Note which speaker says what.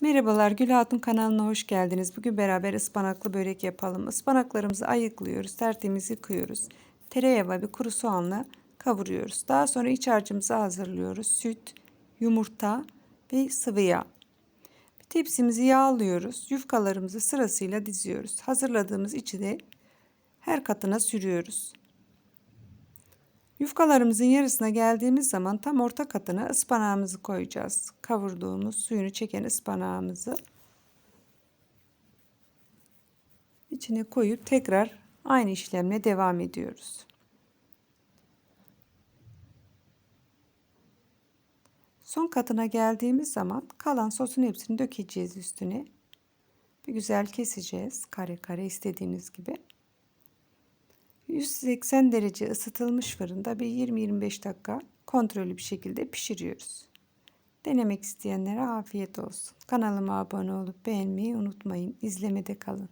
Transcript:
Speaker 1: Merhabalar Gül Hatun kanalına hoş geldiniz. Bugün beraber ıspanaklı börek yapalım. Ispanaklarımızı ayıklıyoruz, tertemiz yıkıyoruz. Tereyağı ve bir kuru soğanla kavuruyoruz. Daha sonra iç harcımızı hazırlıyoruz. Süt, yumurta ve sıvı yağ. Bir tepsimizi yağlıyoruz. Yufkalarımızı sırasıyla diziyoruz. Hazırladığımız içi de her katına sürüyoruz. Yufkalarımızın yarısına geldiğimiz zaman tam orta katına ıspanağımızı koyacağız. Kavurduğumuz suyunu çeken ıspanağımızı içine koyup tekrar aynı işlemle devam ediyoruz. Son katına geldiğimiz zaman kalan sosun hepsini dökeceğiz üstüne. Bir güzel keseceğiz kare kare istediğiniz gibi. 180 derece ısıtılmış fırında bir 20-25 dakika kontrollü bir şekilde pişiriyoruz. Denemek isteyenlere afiyet olsun. Kanalıma abone olup beğenmeyi unutmayın. İzlemede kalın.